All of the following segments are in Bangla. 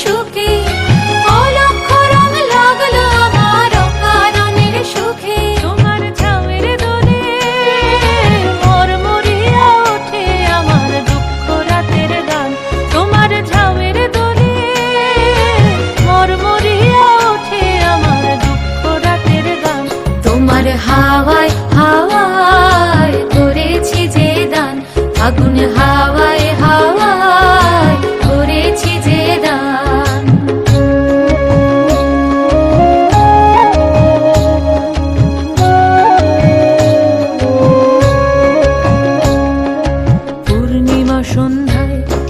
সুখ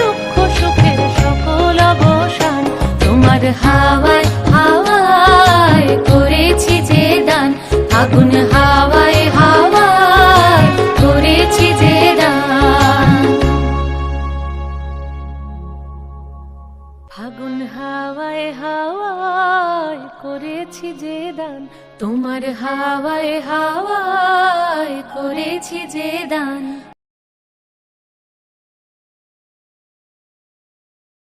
দুঃখ, সুখের সকল অবসান। তোমার হাওয়ায় হাওয়ায় করেছি যে আগুন হাওয়ায় হাওয়ায় করেছি যে দান। ফাগুন হাওয়ায় হাওয়ায় করেছি যে দান। তোমার হাওয়ায় হাওয়ায় করেছি যে দান।